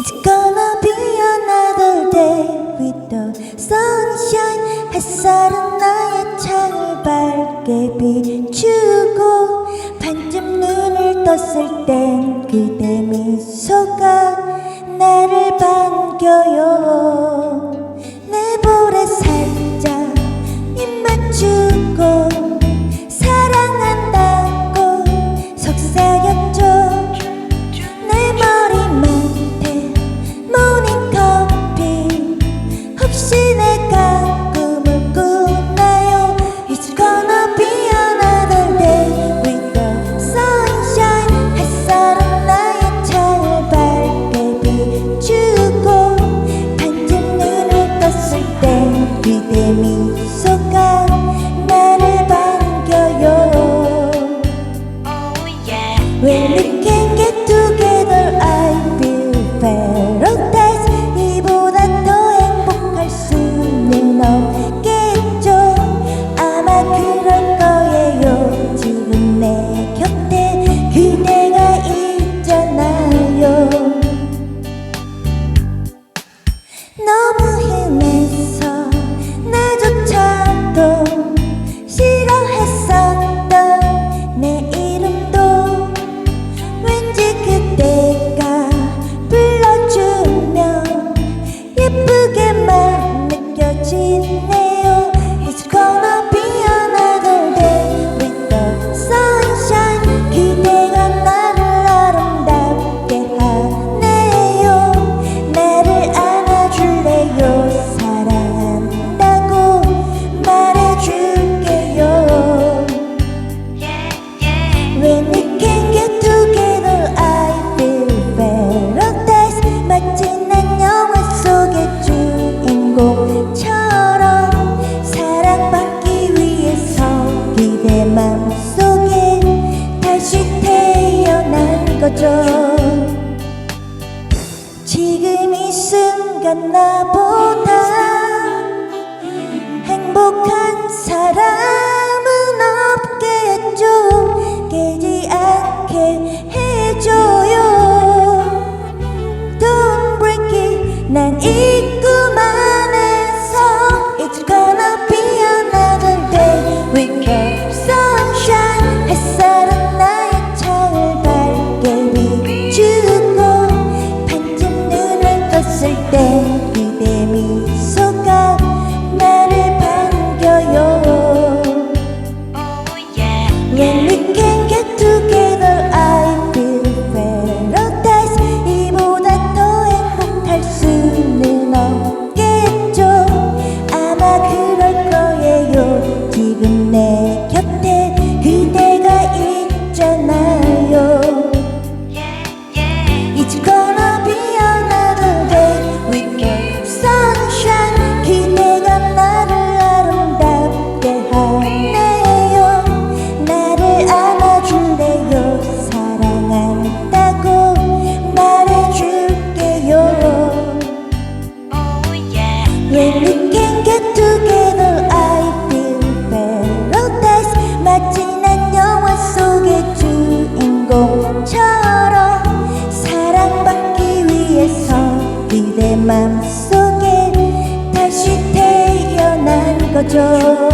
It's gonna be another day with the sunshine 햇살은 나의 창을 밝게 비추고 반쯤 눈을 떴을 땐 그대 미소가 나를 반겨요 속에 다시 태어난 거죠. 지금 이 순간 나보 就